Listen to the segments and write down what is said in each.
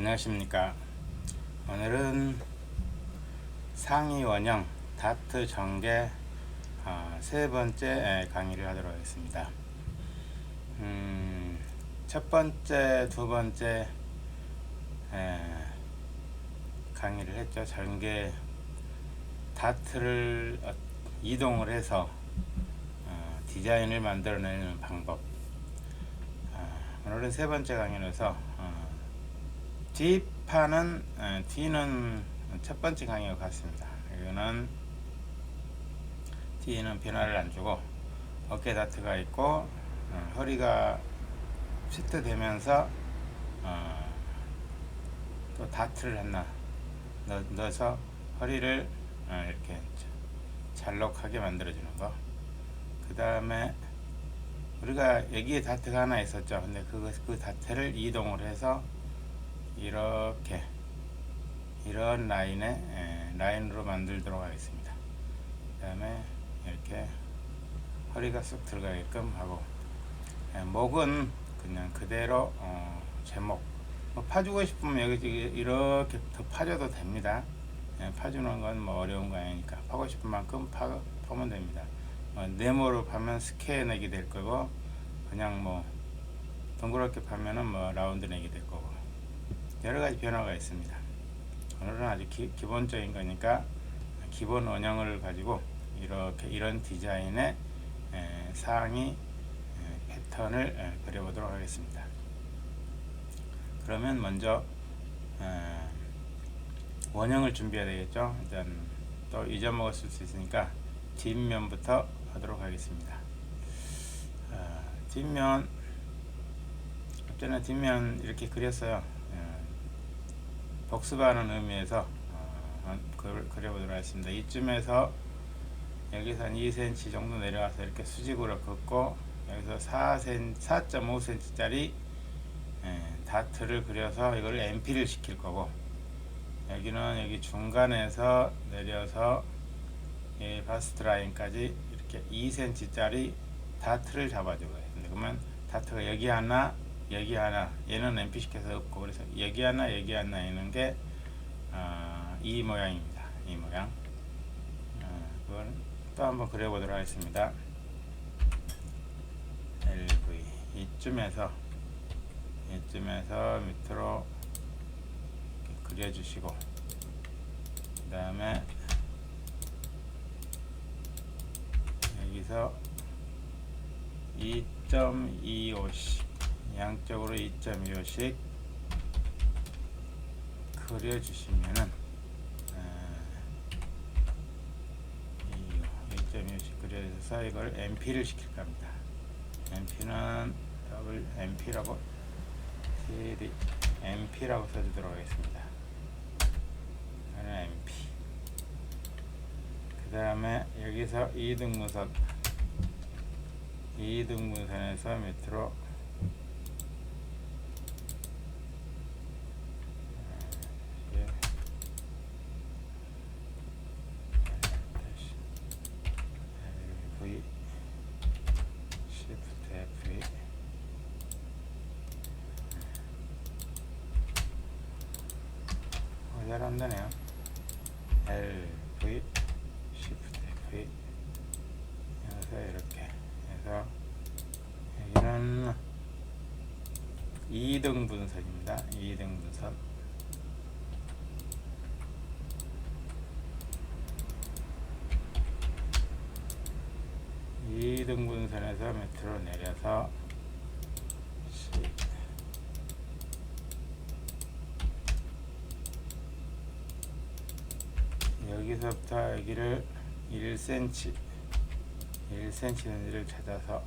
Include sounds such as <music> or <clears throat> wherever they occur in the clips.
안녕하십니까. 오늘은 상위 원형 다트 전개 어, 세 번째 강의를 하도록 하겠습니다. 음, 첫 번째 두 번째 에, 강의를 했죠. 전개 다트를 어, 이동을 해서 어, 디자인을 만들어내는 방법. 어, 오늘은 세 번째 강의로서 어, 뒷판은 어, 뒤는 첫 번째 강의와 같습니다. 이거는 뒤에는 변화를 안 주고 어깨 다트가 있고 어, 허리가 피트 되면서 어, 또 다트를 하나 넣, 넣어서 허리를 어, 이렇게 잘록하게 만들어주는 거. 그 다음에 우리가 여기에 다트가 하나 있었죠. 근데 그, 그 다트를 이동을 해서 이렇게 이런 라인에 에, 라인으로 만들도록 하겠습니다. 그 다음에 이렇게 허리가 쑥 들어가게끔 하고 에, 목은 그냥 그대로 어, 제목 뭐 파주고 싶으면 여기 이렇게 더 파줘도 됩니다. 에, 파주는 건 뭐 어려운 거 아니니까 파고 싶은 만큼 파, 파면 됩니다. 어, 네모로 파면 스퀘어 내기 될 거고 그냥 뭐 동그랗게 파면은 뭐 라운드 내기 될 거고 여러 가지 변화가 있습니다. 오늘은 아주 기, 기본적인 거니까 기본 원형을 가지고 이렇게 이런 디자인의 에, 상의 에, 패턴을 에, 그려보도록 하겠습니다. 그러면 먼저 에, 원형을 준비해야 되겠죠. 일단 또 잊어먹었을 수 있으니까 뒷면부터 하도록 하겠습니다. 어, 뒷면 전에 뒷면 이렇게 그렸어요. 예, 복습하는 의미에서 어, 그걸 그려보도록 하겠습니다. 이쯤에서 여기서 한 2cm 정도 내려와서 이렇게 수직으로 긋고 여기서 4cm, 4.5cm짜리 예, 다트를 그려서 이걸 MP를 시킬 거고 여기는 여기 중간에서 내려서 이 바스트 라인까지 이렇게 2cm짜리 다트를. 근데 그러면 다트가 여기 하나, 여기 하나, 얘는 시켜서 없고 그래서 여기 하나, 여기 하나 있는 게 어, 이 모양입니다. 이 모양. 어, 그걸 또 한번 그려보도록 하겠습니다. LV 이쯤에서 이쯤에서 밑으로 그려주시고 그 다음에 여기서 2.25씩 양쪽으로 2.25씩 그려주시면은 어, 2.25씩 그려서 이걸 MP를 시킬 겁니다. MP는 더블 MP라고 CD MP라고 써주도록 하겠습니다. MP. 그 다음에 여기서 이등분선 이등분선에서 밑으로 예. 다시 V Shift F 되네요. L V Shift F 여기서 이렇게 해서 여기는 2등 분선입니다. 2등 분선. 이등 분선에서 밑으로 내려서 시- 여기서부터 여기를 1cm 1cm를 찾아서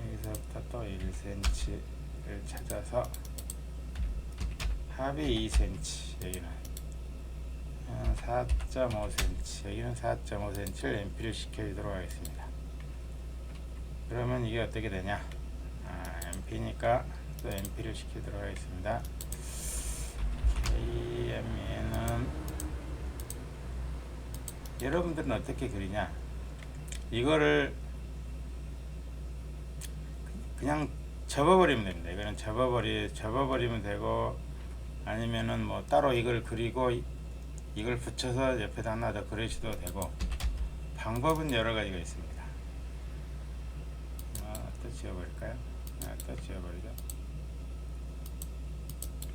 여기서부터 또 1cm를 찾아서 합이 2cm 여기는 4.5cm 여기는 4.5cm를 MP를 시켜주도록 하겠습니다. 그러면 이게 어떻게 되냐? 아, MP니까 또 MP를 시키도록 하겠습니다. KM에 는 여러분들은 어떻게 그리냐 이거를 그냥 접어버리면 됩니다. 이거는 접어버리 접어버리면 되고 아니면은 뭐 따로 이걸 그리고 이- 이걸 붙여서 옆에다 하나 더 그리셔도 되고 방법은 여러 가지가 있습니다. 아, 또 지워버릴까요? 아, 또 지워버리죠.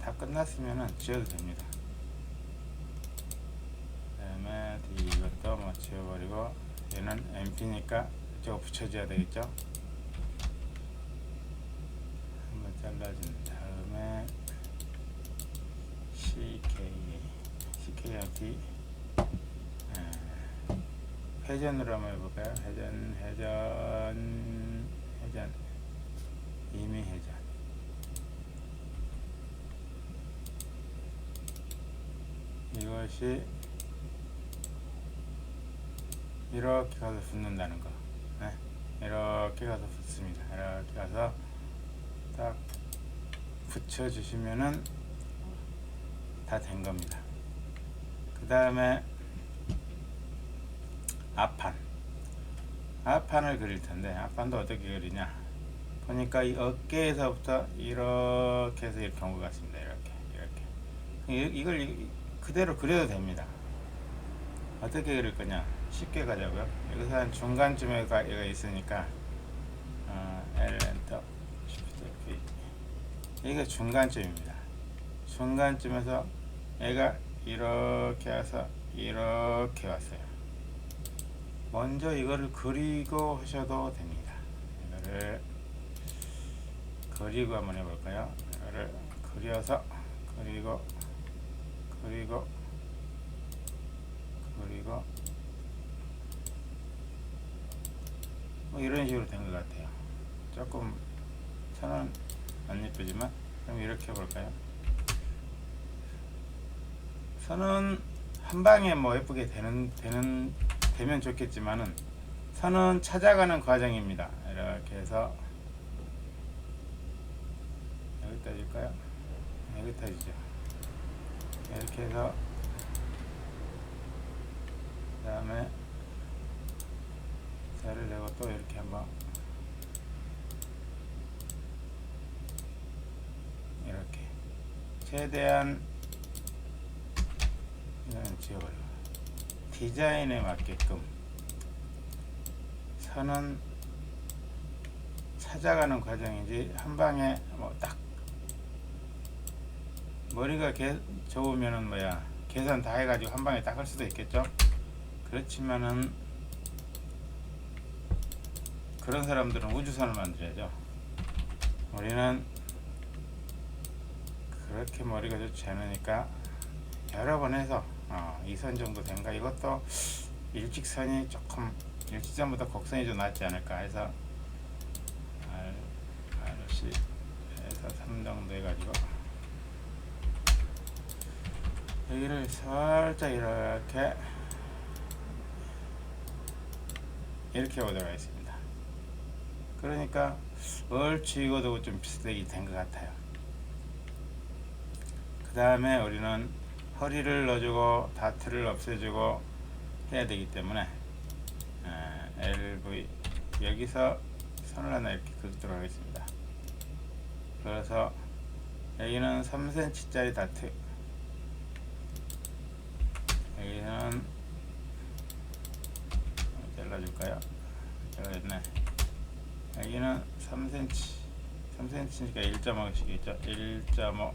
다 끝났으면은 지워도 됩니다. 그다음에 이것도 뭐 지워버리고 얘는 MP니까 저거 붙여줘야 되겠죠? 한번 잘라준 다음에 CK CKRT 아, 회전으로 한번 해볼까요? 회전 회전 회전 이미 회전 이것이 이렇게 가서 붙는다는 거. 네. 이렇게 가서 붙습니다. 이렇게 가서 딱 붙여주시면은 다 된 겁니다. 그 다음에 앞판. 앞판을 그릴 텐데 앞판도 어떻게 그리냐? 보니까 이 어깨에서부터 이렇게 해서 이렇게 온 것 같습니다. 이렇게 이렇게. 이- 이걸 이- 그대로 그려도 됩니다. 어떻게 그릴 거냐 쉽게 가자고요. 여기서 한 중간쯤에 가, 얘가 있으니까 어, L 엔터 Shift F 여기가 중간쯤입니다. 중간쯤에서 얘가 이렇게 와서 이렇게 왔어요. 먼저 이거를 그리고 하셔도 됩니다. 이거를 그리고 한번 해볼까요? 이거를 그려서 그리고 그리고 그리고 뭐 이런 식으로 된 것 같아요. 조금 선은 안 예쁘지만 그럼 이렇게 해볼까요? 선은 한 방에 뭐 예쁘게 되는 되는 되면 좋겠지만은 선은 찾아가는 과정입니다. 이렇게 해서 여기다 줄까요? 여기다 주죠. 이렇게 해서 그 다음에 셀을 내고 또 이렇게 한번 이렇게 최대한 이건 지워버리고 디자인에 맞게끔 선은 찾아가는 과정이지 한 방에 뭐 딱 머리가 개, 좋으면은 뭐야 계산 다 해가지고 한 방에 딱 할 수도 있겠죠? 그렇지만은 그런 사람들은 우주선을 만들어야죠. 우리는 그렇게 머리가 좋지 않으니까 여러 번 해서 어, 2선 정도 된가? 이것도 일직선이 조금 일직선보다 곡선이 좀 낫지 않을까 해서 R, RC에서 3 정도 해가지고 여기를 살짝 이렇게 이렇게 오도록 하겠습니다 그러니까 얼추 이거도 좀 비슷하게 된 것 같아요. 그 다음에 우리는 허리를 넣어주고 다트를 없애주고 해야 되기 때문에 에, LV 여기서 선을 하나 이렇게 긋도록 하겠습니다. 그래서 여기는 3cm 짜리 다트 여기는 잘라줄까요? 잘라졌네 여기는 3cm 3cm니까 1.5씩이죠? 1.5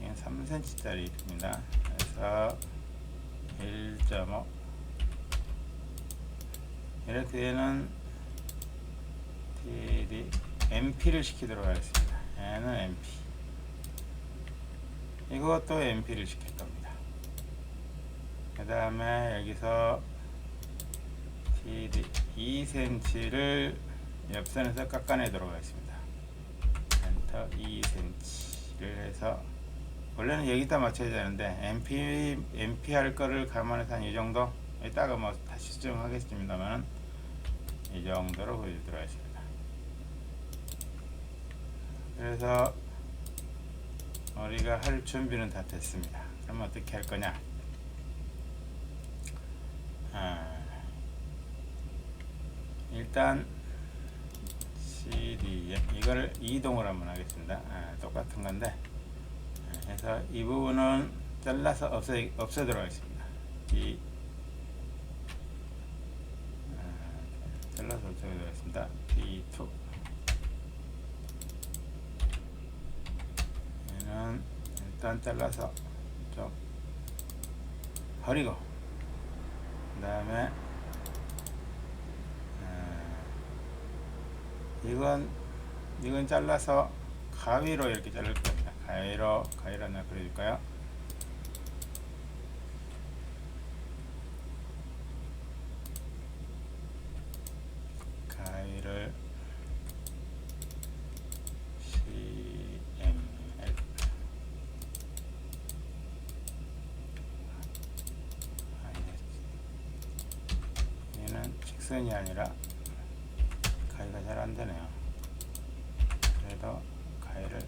이건 3cm짜리 입니다. 그래서 1.5 이렇게 되는 TD MP를 시키도록 하겠습니다. 얘는 MP 이것도 MP를 시킬 겁니다. 그 다음에 여기서 TD 2cm를 옆선에서 깎아내도록 하겠습니다 엔터 2cm를 해서 원래는 여기다 맞춰야 되는데 MP MP 할 거를 감안해서 한 이 정도 이따가 뭐 다시 수정하겠습니다만은 이 정도로 보여주도록 하겠습니다. 그래서 우리가 할 준비는 다 됐습니다. 그럼 어떻게 할 거냐? 아, 일단 CD 이거를 이동을 한번 하겠습니다. 아, 똑같은 건데 아, 그래서 이 부분은 잘라서 없애 없애도록 하겠습니다. 이 아, 잘라서 없애도록 하겠습니다. B2 얘는 일단 잘라서 좀 버리고 그 다음에 이건 이건 잘라서 가위로 이렇게 자를 겁니다. 가위로 가위로 하나 그려줄까요? 가위를 얘는 직선이 아니라 되네요. 그래도 가위를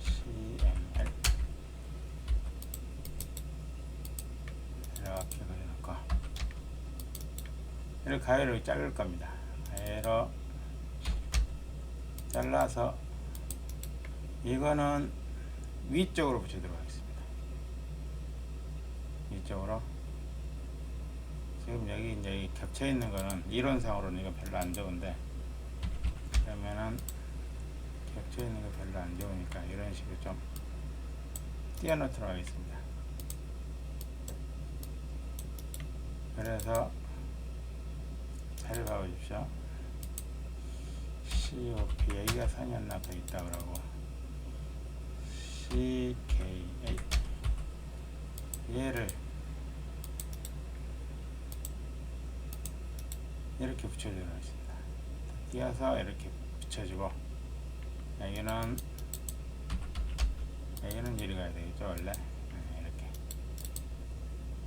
CML 이렇게 그려놓고 이렇게 가위를 자를 겁니다. 가위로 잘라서 이거는 위쪽으로 붙이도록 하겠습니다. 위쪽으로 지금 여기 이제 겹쳐 있는 거는 이론상으로는 이거 별로 안 좋은데 그러면은 겹쳐 있는 거 별로 안 좋으니까 이런 식으로 좀 띄워놓도록 하겠습니다. 그래서 잘 봐보십시오. COP 여기가 선이었나 더 있다 그러고 CKA 얘를 이렇게 붙여주도록 하겠습니다. 띄어서 이렇게 붙여주고 여기는 여기는 이리 가야 되겠죠 원래? 네, 이렇게.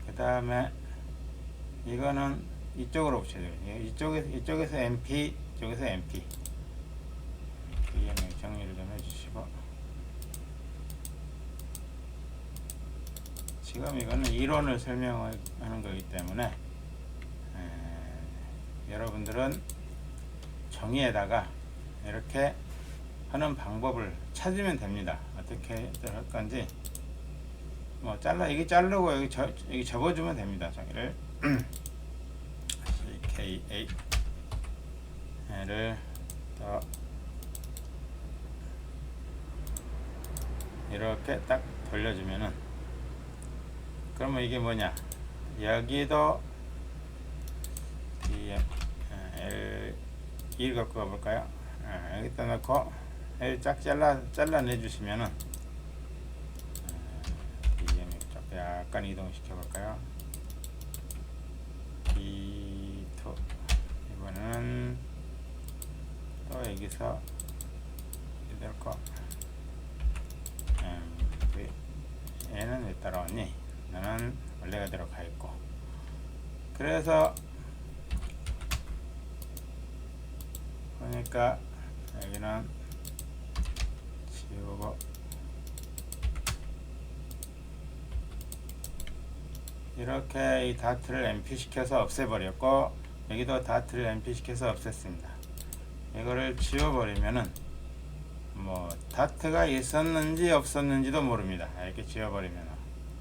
그 다음에 이거는 이쪽으로 붙여줘요. 이쪽에서 이쪽에서 MP 이쪽에서 MP 이렇게 정리를 좀 해주시고. 지금 이거는 이론을 설명하는 거기 때문에 에, 여러분들은 종이에다가 이렇게 하는 방법을 찾으면 됩니다. 어떻게 할 건지 뭐 잘라 여기 자르고 여기 저 여기 접어주면 됩니다. 저기를 <clears throat> CKA를 더 이렇게 딱 돌려주면은 그러면 이게 뭐냐 여기도 L 1 갖고 가볼까요? 아, 여기다 넣고 L 쫙 잘라 잘라내 주시면은 DM 쪽 약간 이동시켜 볼까요? B2 이번에는 또 여기서 거 MV 얘는 왜 따라왔니? 나는 원래 그대로 가 있고 그래서 보니까 여기는 지우고 이렇게 이 다트를 MP 시켜서 없애버렸고 여기도 다트를 MP 시켜서 없앴습니다. 이거를 지워버리면은 뭐 다트가 있었는지 없었는지도 모릅니다. 이렇게 지워버리면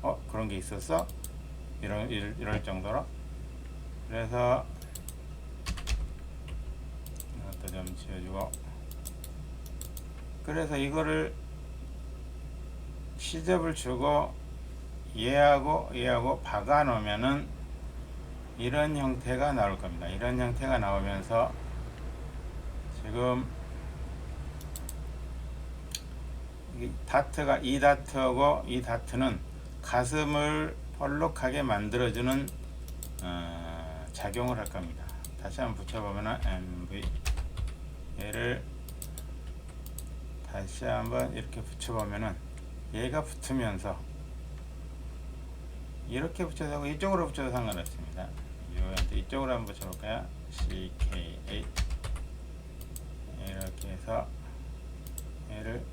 어 그런 게 있었어? 이런 이럴, 이럴 정도로 그래서 이것도 좀 지워주고 그래서 이거를 시접을 주고 얘하고 얘하고 박아 놓으면은 이런 형태가 나올 겁니다. 이런 형태가 나오면서 지금 이 다트가 이 다트하고 이 다트는 가슴을 볼록하게 만들어주는 어, 작용을 할 겁니다. 다시 한번 붙여보면은 MV 얘를 다시 한번 이렇게 붙여보면은 얘가 붙으면서 이렇게 붙여서 이쪽으로 붙여도 상관없습니다. 이쪽으로 한번 붙여볼까요? CKA 이렇게 해서 얘를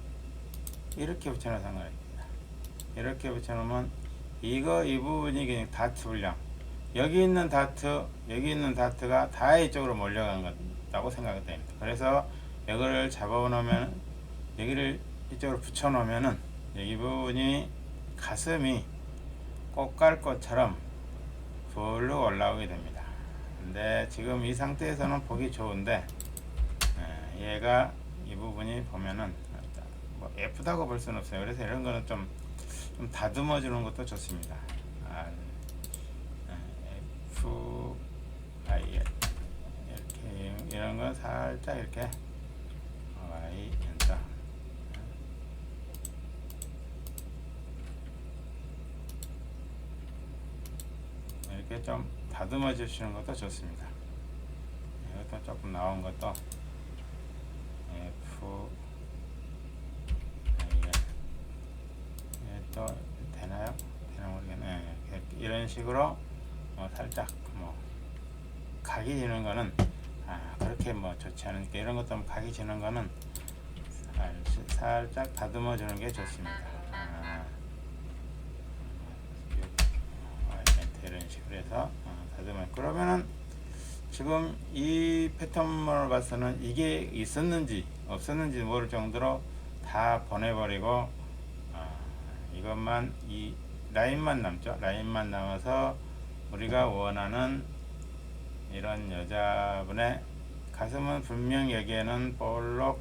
이렇게 붙여놓으면 상관없습니다. 이렇게 붙여놓으면 이거 이 부분이 그냥 다트 분량 여기 있는 다트, 여기 있는 다트가 다 이쪽으로 몰려간 거다 고 생각이 됩니다. 그래서 이거를 잡아놓으면 여기를 이쪽으로 붙여놓으면은 여기 부분이 가슴이 꽃갈꽃처럼 불로 올라오게 됩니다. 근데 지금 이 상태에서는 보기 좋은데 에, 얘가 이 부분이 보면은 뭐 예쁘다고 볼 수는 없어요. 그래서 이런 거는 좀, 좀 다듬어 주는 것도 좋습니다. R, F, I, L 이런 건 살짝 이렇게 Y 엔터 이렇게 좀 다듬어 주시는 것도 좋습니다. 이것도 조금 나온 것도 F L 이게 또 되나요? 되나 모르겠네. 이런 식으로 뭐 살짝 뭐 각이 지는 거는 아 그렇게 뭐 좋지 않으니까 이런 것도 뭐 각이 지는 거는 살, 살짝 다듬어 주는 게 좋습니다. 아, 요- 이런 식으로 해서 어, 다듬어 그러면은 지금 이 패턴을 봐서는 이게 있었는지 없었는지 모를 정도로 다 보내버리고 아, 이것만 이 라인만 남죠. 라인만 남아서 우리가 원하는 이런 여자분의 가슴은 분명 여기에는 볼록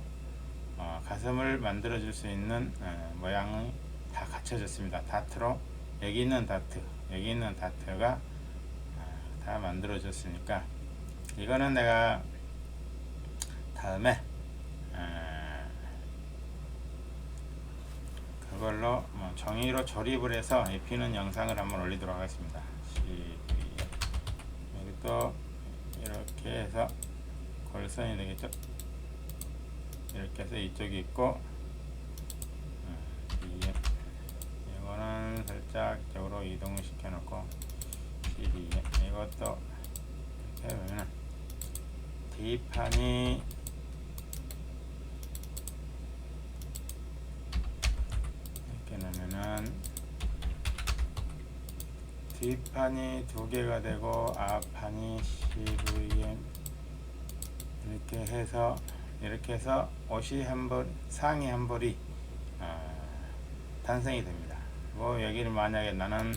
어, 가슴을 만들어 줄 수 있는 어, 모양이 다 갖춰졌습니다. 다트로 여기 있는 다트 여기 있는 다트가 어, 다 만들어 줬으니까 이거는 내가 다음에 어, 그걸로 뭐 정의로 조립을 해서 입히는 영상을 한번 올리도록 하겠습니다. 시- 여기 또 이렇게 해서 골선이 되겠죠? 이렇게 해서 이쪽이 있고 어, 이- 이거는 살짝 이쪽으로 이동시켜 놓고 이것도 이렇게 보면은 D판이 이렇게 놓으면은 뒷판이 두 개가 되고 앞판이 CVM 이렇게 해서 이렇게 해서 옷이 한 벌, 상의 한 벌이 어, 탄생이 됩니다. 뭐 여기를 만약에 나는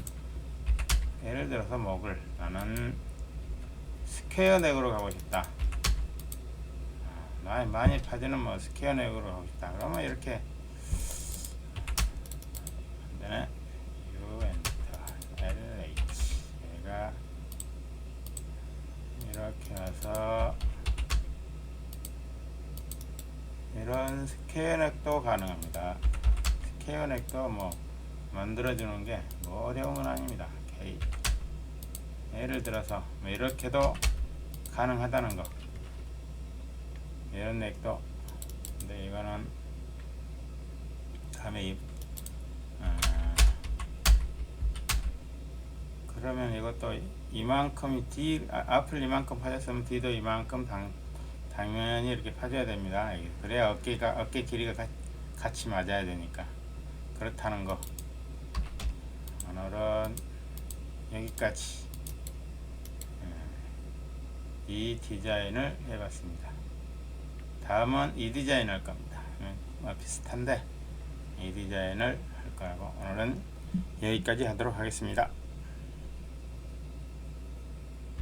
예를 들어서 목을 나는 스퀘어 넥으로 가고 싶다. 어, 많이 많이 파지는 뭐 스퀘어 넥으로 가고 싶다. 그러면 이렇게 안되네. U 엔터 L H 얘가 이렇게 와서 이런 스퀘어넥도 가능합니다. 스퀘어넥도 뭐 만들어주는 게 뭐 어려운 건 아닙니다. 예를 들어서 뭐 이렇게도 가능하다는 거. 이런 넥도. 근데 이거는 이 아, 그러면 이것도 이만큼이 뒤 아, 앞을 이만큼 파졌으면 뒤도 이만큼 당, 당연히 이렇게 파줘야 됩니다. 그래야 어깨가 어깨 길이가 가- 같이 맞아야 되니까 그렇다는 거. 오늘은 여기까지 예, 이 디자인을 해봤습니다. 다음은 이 디자인 할 겁니다. 예, 뭐 비슷한데 이 디자인을 할 거라고 오늘은 여기까지 하도록 하겠습니다.